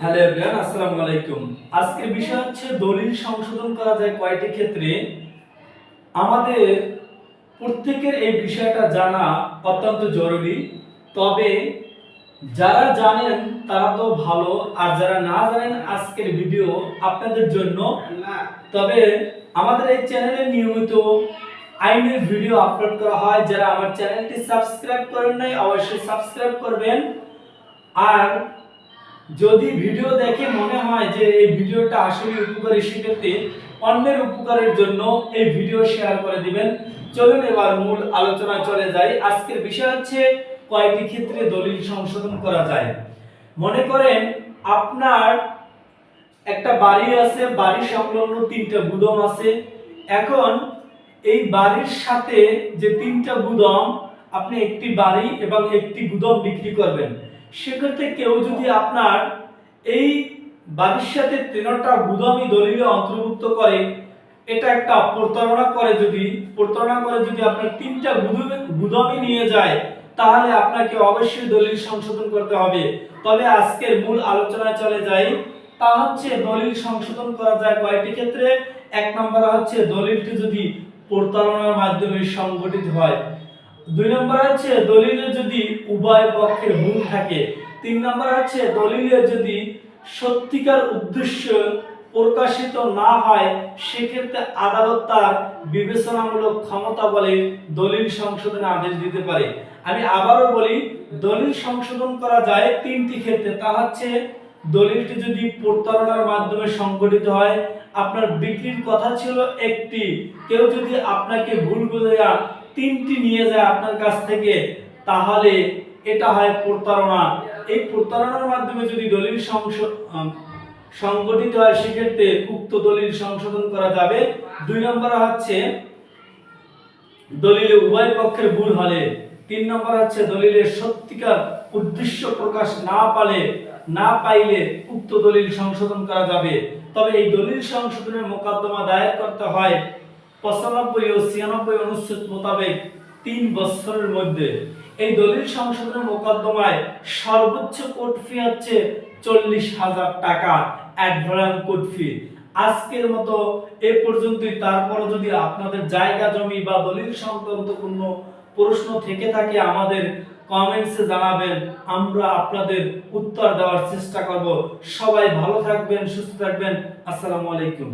Hello everyone আসসালামু আলাইকুম। বিষয় হচ্ছে দলিল সংশোধন করা যায় কয়টি ক্ষেত্রে? আমাদের প্রত্যেকের এই বিষয়টা জানা অত্যন্ত জরুরি। তবে যারা জানেন, তারা তো ভালো। আর যারা না জানেন, আজকের ভিডিও আপনাদের জন্য। তবে আমাদের এই চ্যানেলে নিয়মিত আইনের ভিডিও আপলোড করা হয়। যারা আমার চ্যানেলটি সাবস্ক্রাইব করেন নাই, অবশ্যই সাবস্ক্রাইব করবেন। আর যদি ভিডিও দেখে মনে হয় যে এই ভিডিওটা আসলে উপকারী সেক্ষেত্রে অন্যের উপকারের জন্য এই ভিডিও শেয়ার করে দিবেন। চলুন এবার মূল আলোচনা চলে যাই। আজকের বিষয় হচ্ছে কয়টি ক্ষেত্রে দলিল সংশোধন করা যায়। মনে করেন আপনার একটা বাড়ি আছে, বাড়ি সংলগ্ন তিনটা গুদম আছে। এখন এই বাড়ির সাথে যে তিনটা গুদম, আপনি একটি বাড়ি এবং একটি গুদম বিক্রি করবেন। সেক্ষেত্রে কেউ যদি আপনার এই বাড়ির সাথে তিনটা গুদামি দলিলে অন্তর্ভুক্ত করে, এটা একটা প্রতারণা করে যদি, প্রতারণা করে যদি আপনার তিনটা গুদমে নিয়ে যায়, তাহলে আপনাকে অবশ্যই দলিল সংশোধন করতে হবে। তবে আজকের মূল আলোচনায় চলে যাই, তা হচ্ছে দলিল সংশোধন করা যায় কয়েকটি ক্ষেত্রে? এক নম্বর হচ্ছে দলিলটি যদি প্রতারণার মাধ্যমে সংগঠিত হয়। দুই নম্বর হচ্ছে দলিলে যদি উভয় পক্ষের ভুল থাকে। তিন নম্বর হচ্ছে দলিলে যদি সত্যিকার উদ্দেশ্য প্রকাশিত না হয়, সেক্ষেত্রে আদালত তার বিবেচনামূলক ক্ষমতা বলে দলিল সংশোধনের আদেশ দিতে পারে। আমি আবারও বলি, দলিল সংশোধন করা যায় তিনটি ক্ষেত্রে। তা হচ্ছে, দলিলটি যদি প্রতারণার মাধ্যমে সংগঠিত হয়, আপনার বিক্রির কথা ছিল একটি। কেউ যদি আপনাকে ভুল বুঝাইয়া তিনটি নিয়ে যায় আপনার কাছ থেকে, তাহলে এটা হয় প্রতারণা। এই প্রতারণার মাধ্যমে যদি দলিল সংগঠিত হয়, সেক্ষেত্রে উক্ত দলিল সংশোধন করা যাবে। দুই নম্বর হচ্ছে, দলিলে উভয় পক্ষের ভুল হলে। তিন নম্বর হচ্ছে দলিলের সত্যিকার উদ্দেশ্য প্রকাশ না পালে, না পাইলে উক্ত দলিল সংশোধন করা যাবে। তবে এই দলিল সংশোধনের মোকদ্দমা দায়ের করতে হয় পঁচানব্বই ও ছিয়ানব্বই অনুচ্ছেদ মোতাবেক তিন বছরের মধ্যে এই দলিল সংশোধনের মোকদ্দমায় সর্বোচ্চ কোর্ট ফি হচ্ছে চল্লিশ হাজার টাকা অ্যাডভান্স কোর্ট ফি। আজকের মতো এ পর্যন্তই। তারপর যদি আপনাদের জায়গা, জমি বা দলিল সংক্রান্ত কোনো প্রশ্ন থেকে থাকে, আমাদের কমেন্টসে জানাবেন। আমরা আপনাদের উত্তর দেওয়ার চেষ্টা করব। সবাই ভালো থাকবেন, সুস্থ থাকবেন। আসসালামু আলাইকুম।